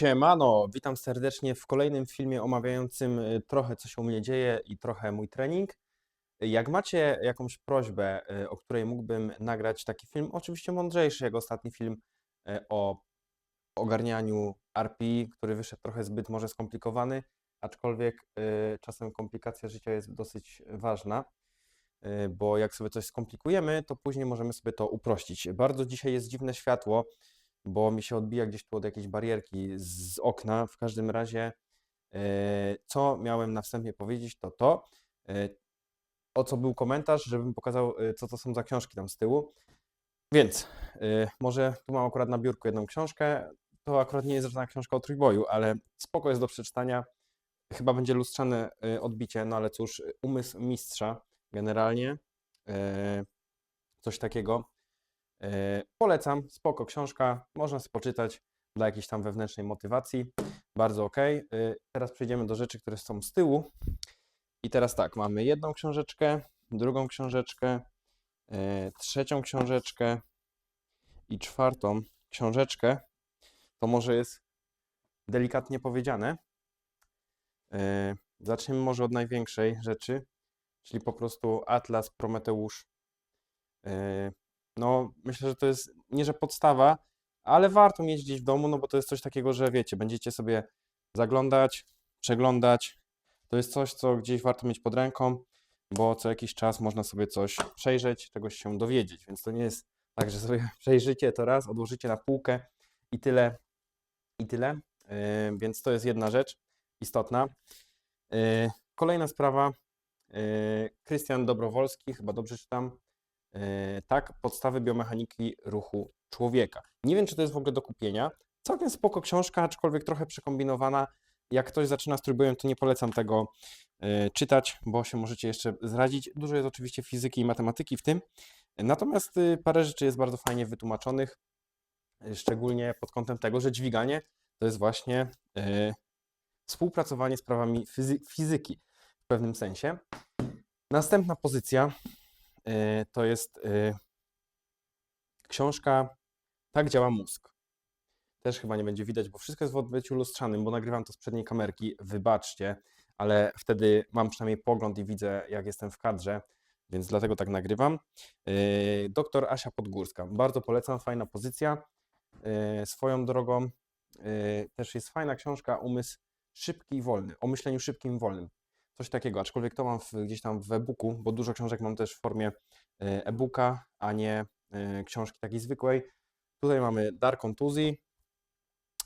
Siemano, witam serdecznie w kolejnym filmie omawiającym y, trochę co się u mnie dzieje i trochę mój trening. Jak macie jakąś prośbę, y, o której mógłbym nagrać taki film, oczywiście mądrzejszy jak ostatni film y, o ogarnianiu RP, który wyszedł trochę zbyt może skomplikowany, aczkolwiek czasem komplikacja życia jest dosyć ważna, bo jak sobie coś skomplikujemy, to później możemy sobie to uprościć. Bardzo dzisiaj jest dziwne światło, bo mi się odbija gdzieś tu od jakiejś barierki z okna. W każdym razie, e, co miałem na wstępie powiedzieć, to to, e, o co był komentarz, żebym pokazał, e, co to są za książki tam z tyłu. Więc może tu mam akurat na biurku jedną książkę. To akurat nie jest żadna książka o trójboju, ale spoko jest do przeczytania. Chyba będzie lustrzane odbicie, no ale cóż, umysł mistrza generalnie. Coś takiego. E, Polecam, spoko książka, można sobie poczytać dla jakiejś tam wewnętrznej motywacji. Bardzo ok. Teraz przejdziemy do rzeczy, które są z tyłu. I teraz tak, mamy jedną książeczkę, drugą książeczkę, e, trzecią książeczkę i czwartą książeczkę. To może jest delikatnie powiedziane. E, Zaczniemy może od największej rzeczy, czyli po prostu Atlas Prometeusz. E, no, myślę, że to jest nie, że podstawa, ale warto mieć gdzieś w domu, no bo to jest coś takiego, że wiecie, będziecie sobie zaglądać, przeglądać. To jest coś, co gdzieś warto mieć pod ręką, bo co jakiś czas można sobie coś przejrzeć, czegoś się dowiedzieć. Więc to nie jest tak, że sobie przejrzycie to raz, odłożycie na półkę i tyle, i tyle. Yy, więc to jest jedna rzecz istotna. Yy, kolejna sprawa. Yy, Krystian Dobrowolski, chyba dobrze czytam. E, tak, podstawy biomechaniki ruchu człowieka. Nie wiem, czy to jest w ogóle do kupienia. Całkiem spoko książka, aczkolwiek trochę przekombinowana. Jak ktoś zaczyna z to nie polecam tego e, czytać, bo się możecie jeszcze zrazić. Dużo jest oczywiście fizyki i matematyki w tym. Natomiast y, parę rzeczy jest bardzo fajnie wytłumaczonych, y, szczególnie pod kątem tego, że dźwiganie to jest właśnie e, współpracowanie z prawami fizy- fizyki w pewnym sensie. Następna pozycja to jest e, książka Tak działa mózg. Też chyba nie będzie widać, bo wszystko jest w odbyciu lustrzanym, bo nagrywam to z przedniej kamerki. Wybaczcie, ale wtedy mam przynajmniej pogląd i widzę, jak jestem w kadrze, więc dlatego tak nagrywam. E, Doktor Asia Podgórska. Bardzo polecam, fajna pozycja. Swoją drogą też jest fajna książka Umysł szybki i wolny, o myśleniu szybkim i wolnym coś takiego, aczkolwiek to mam w, gdzieś tam w e-booku, bo dużo książek mam też w formie e, e-booka, a nie e, książki takiej zwykłej. Tutaj mamy Dar kontuzji,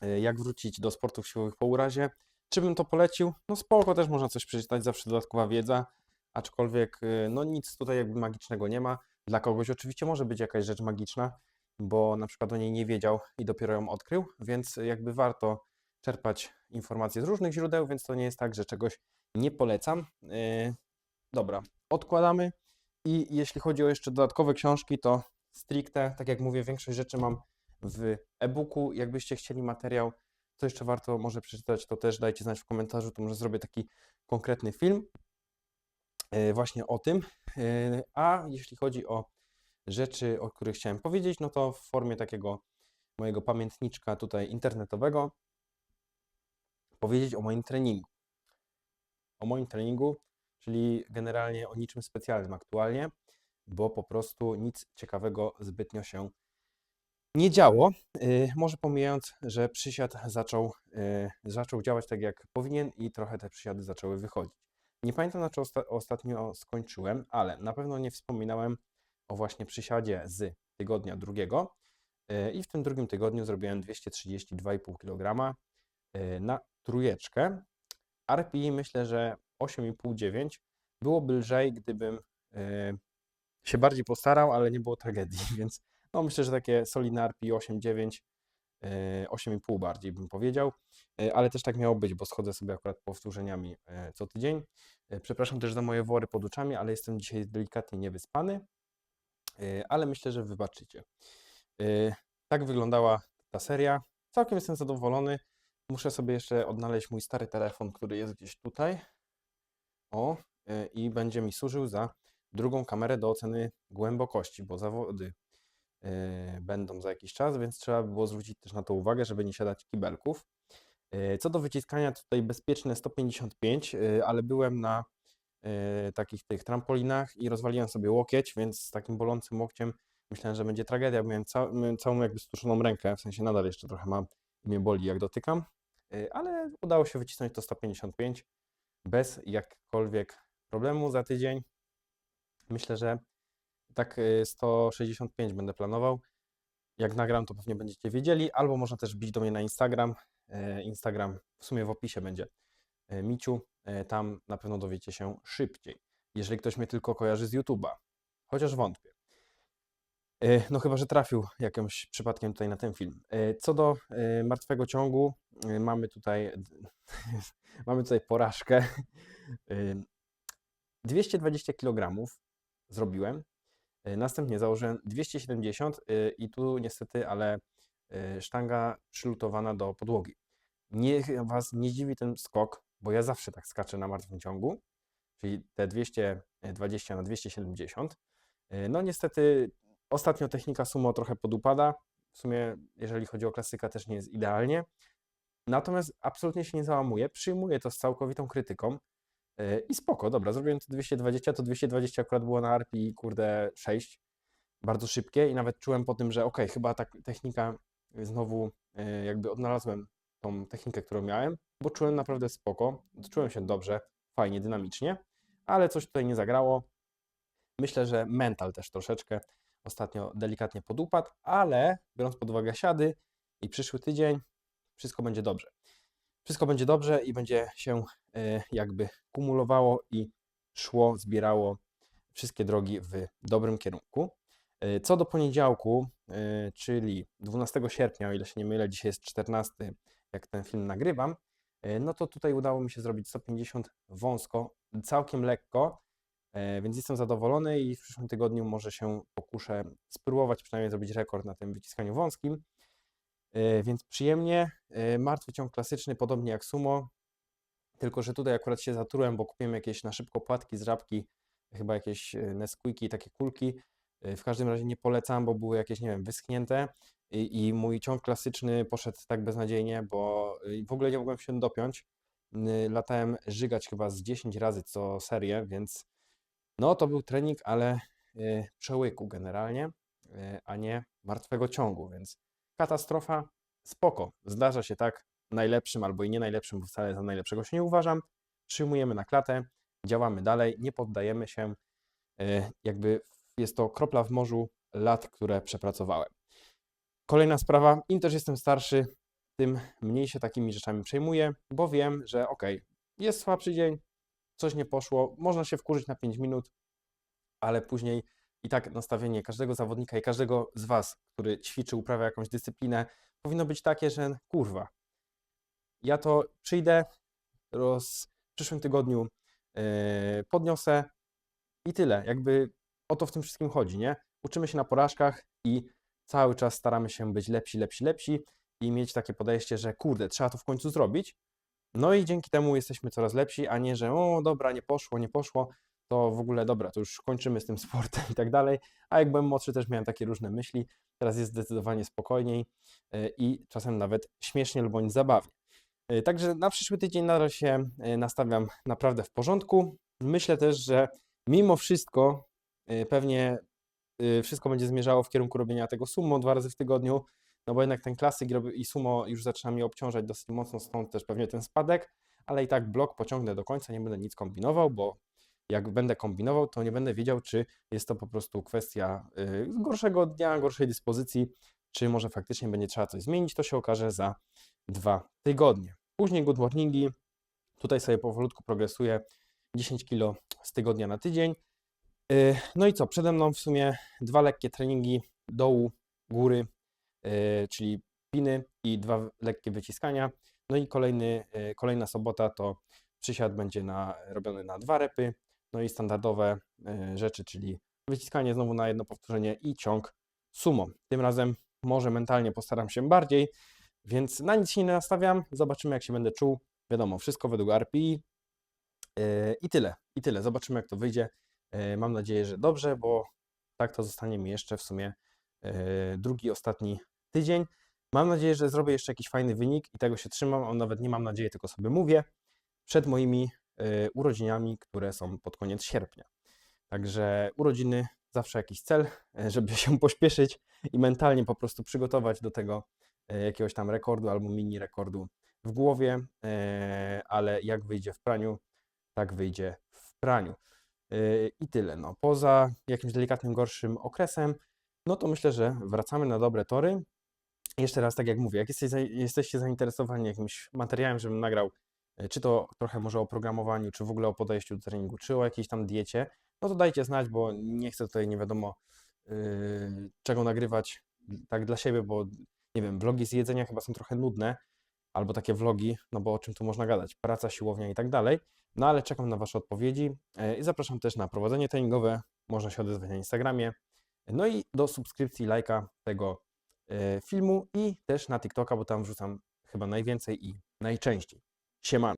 e, jak wrócić do sportów siłowych po urazie. Czy bym to polecił? No spoko, też można coś przeczytać, zawsze dodatkowa wiedza, aczkolwiek no nic tutaj jakby magicznego nie ma. Dla kogoś oczywiście może być jakaś rzecz magiczna, bo na przykład o niej nie wiedział i dopiero ją odkrył, więc jakby warto czerpać informacje z różnych źródeł, więc to nie jest tak, że czegoś nie polecam. Yy, Dobra, odkładamy. I jeśli chodzi o jeszcze dodatkowe książki, to stricte, tak jak mówię, większość rzeczy mam w e-booku. Jakbyście chcieli materiał, co jeszcze warto może przeczytać, to też dajcie znać w komentarzu, to może zrobię taki konkretny film yy, właśnie o tym. Yy, A jeśli chodzi o rzeczy, o których chciałem powiedzieć, no to w formie takiego mojego pamiętniczka tutaj internetowego powiedzieć o moim treningu. O moim treningu, czyli generalnie o niczym specjalnym aktualnie, bo po prostu nic ciekawego zbytnio się nie działo. Yy, może pomijając, że przysiad zaczął, yy, zaczął działać tak jak powinien i trochę te przysiady zaczęły wychodzić. Nie pamiętam na czym osta- ostatnio skończyłem, ale na pewno nie wspominałem o właśnie przysiadzie z tygodnia drugiego. Yy, I w tym drugim tygodniu zrobiłem 232,5 kg na trójeczkę. RPI myślę, że 8,5-9. Byłoby lżej, gdybym yy, się bardziej postarał, ale nie było tragedii, więc no myślę, że takie solidne RPI 8,9, yy, 8,5 bardziej bym powiedział, Yy, ale też tak miało być, bo schodzę sobie akurat powtórzeniami yy, co tydzień. Przepraszam też za moje wory pod oczami, ale jestem dzisiaj delikatnie niewyspany, ale myślę, że wybaczycie. Tak wyglądała ta seria. Całkiem jestem zadowolony. Muszę sobie jeszcze odnaleźć mój stary telefon, który jest gdzieś tutaj. O, y, i będzie mi służył za drugą kamerę do oceny głębokości, bo zawody y, będą za jakiś czas, więc trzeba by było zwrócić też na to uwagę, żeby nie siadać kibelków. E, Co do wyciskania, tutaj bezpieczne 155, e, ale byłem na e, takich tych trampolinach i rozwaliłem sobie łokieć, więc z takim bolącym łokciem myślałem, że będzie tragedia. Miałem, cał, miałem całą jakby stuszoną rękę, w sensie nadal jeszcze trochę mam mnie boli jak dotykam, E, ale udało się wycisnąć to 155 bez jakkolwiek problemu za tydzień. Myślę, że tak e, 165 będę planował. Jak nagram, to pewnie będziecie wiedzieli, albo można też bić do mnie na Instagram. E, Instagram w sumie w opisie będzie Miciu. Tam na pewno dowiecie się szybciej, jeżeli ktoś mnie tylko kojarzy z YouTube'a, chociaż wątpię. No chyba, że trafił jakimś przypadkiem tutaj na ten film. Co do martwego ciągu, mamy tutaj mamy tutaj porażkę. E, 220 kg zrobiłem. E, Następnie założyłem 270 e, i tu niestety, ale sztanga przylutowana do podłogi. Niech Was nie dziwi ten skok, bo ja zawsze tak skaczę na martwym ciągu, czyli te 220 na 270. E, No niestety ostatnio technika sumo trochę podupada. W sumie, jeżeli chodzi o klasyka, też nie jest idealnie. Natomiast absolutnie się nie załamuję. Przyjmuję to z całkowitą krytyką. E, I spoko, dobra, zrobiłem to 220, to 220 akurat było na arpi, kurde, 6. Bardzo szybkie i nawet czułem po tym, że okej, chyba ta technika znowu e, jakby odnalazłem tą technikę, którą miałem, bo czułem naprawdę spoko, czułem się dobrze, fajnie, dynamicznie, ale coś tutaj nie zagrało. Myślę, że mental też troszeczkę ostatnio delikatnie podupadł, ale biorąc pod uwagę siady i przyszły tydzień, wszystko będzie dobrze. Wszystko będzie dobrze i będzie się e, jakby kumulowało i szło, zbierało wszystkie drogi w dobrym kierunku. E, Co do poniedziałku, e, czyli 12 sierpnia, o ile się nie mylę, dzisiaj jest 14, jak ten film nagrywam, no to tutaj udało mi się zrobić 150 wąsko, całkiem lekko, więc jestem zadowolony i w przyszłym tygodniu może się pokuszę spróbować przynajmniej zrobić rekord na tym wyciskaniu wąskim. E, Więc przyjemnie, e, martwy ciąg klasyczny, podobnie jak sumo, tylko że tutaj akurat się zatrułem, bo kupiłem jakieś na szybko płatki z żabki, chyba jakieś e, Nesquiki, takie kulki. W każdym razie nie polecam, bo były jakieś, nie wiem, wyschnięte i, i mój ciąg klasyczny poszedł tak beznadziejnie, bo w ogóle nie mogłem się dopiąć. Latałem żygać chyba z 10 razy co serię, więc no to był trening, ale przełyku generalnie, a nie martwego ciągu, więc katastrofa, spoko. Zdarza się tak najlepszym albo i nie najlepszym, bo wcale za najlepszego się nie uważam. Przyjmujemy na klatę, działamy dalej, nie poddajemy się. e, Jakby jest to kropla w morzu lat, które przepracowałem. Kolejna sprawa, im też jestem starszy, tym mniej się takimi rzeczami przejmuję, bo wiem, że okej, jest słabszy dzień, coś nie poszło, można się wkurzyć na 5 minut, ale później i tak nastawienie każdego zawodnika i każdego z Was, który ćwiczy, uprawia jakąś dyscyplinę, powinno być takie, że kurwa, ja to przyjdę, roz, w przyszłym tygodniu e, podniosę i tyle. Jakby o to w tym wszystkim chodzi, nie? Uczymy się na porażkach i cały czas staramy się być lepsi, lepsi, lepsi i mieć takie podejście, że kurde, trzeba to w końcu zrobić. No i dzięki temu jesteśmy coraz lepsi, a nie, że o dobra, nie poszło, nie poszło, to w ogóle dobra, to już kończymy z tym sportem i tak dalej. A jak byłem młodszy, też miałem takie różne myśli. Teraz jest zdecydowanie spokojniej e, i czasem nawet śmiesznie lub bądź zabawnie. E, Także na przyszły tydzień nadal się e, nastawiam naprawdę w porządku. Myślę też, że mimo wszystko pewnie wszystko będzie zmierzało w kierunku robienia tego sumo dwa razy w tygodniu, no bo jednak ten klasyk i sumo już zaczyna mnie obciążać dosyć mocno, stąd też pewnie ten spadek, ale i tak blok pociągnę do końca, nie będę nic kombinował, bo jak będę kombinował, to nie będę wiedział, czy jest to po prostu kwestia y, gorszego dnia, gorszej dyspozycji, czy może faktycznie będzie trzeba coś zmienić, to się okaże za dwa tygodnie. Później good morningi, tutaj sobie powolutku progresuję 10 kg z tygodnia na tydzień. Y, No i co, przede mną w sumie dwa lekkie treningi dołu, góry, y, czyli piny i dwa lekkie wyciskania. No i kolejny, kolejna sobota to przysiad będzie na, robiony na dwa repy, no i standardowe y, rzeczy, czyli wyciskanie znowu na jedno powtórzenie i ciąg sumo. Tym razem może mentalnie postaram się bardziej, więc na nic się nie nastawiam, zobaczymy jak się będę czuł. Wiadomo, wszystko według RPI y, i tyle, i tyle. Zobaczymy jak to wyjdzie. Y, Mam nadzieję, że dobrze, bo tak to zostanie mi jeszcze w sumie drugi, ostatni tydzień. Mam nadzieję, że zrobię jeszcze jakiś fajny wynik i tego się trzymam, nawet nie mam nadziei, tylko sobie mówię, przed moimi urodzinami, które są pod koniec sierpnia. Także urodziny zawsze jakiś cel, e, żeby się pośpieszyć i mentalnie po prostu przygotować do tego e, jakiegoś tam rekordu albo mini rekordu w głowie, e, ale jak wyjdzie w praniu, tak wyjdzie w praniu. E, I tyle. No. Poza jakimś delikatnym, gorszym okresem, no to myślę, że wracamy na dobre tory. Jeszcze raz, tak jak mówię, jak jesteście zainteresowani jakimś materiałem, żebym nagrał, czy to trochę może o programowaniu, czy w ogóle o podejściu do treningu, czy o jakiejś tam diecie, no to dajcie znać, bo nie chcę tutaj nie wiadomo yy, czego nagrywać tak dla siebie, bo nie wiem, vlogi z jedzenia chyba są trochę nudne, albo takie vlogi, no bo o czym tu można gadać, praca, siłownia i tak dalej. No ale czekam na Wasze odpowiedzi e, i zapraszam też na prowadzenie treningowe, można się odezwać na Instagramie, no i do subskrypcji, lajka tego e, filmu i też na TikToka, bo tam wrzucam chyba najwięcej i najczęściej. Siemano.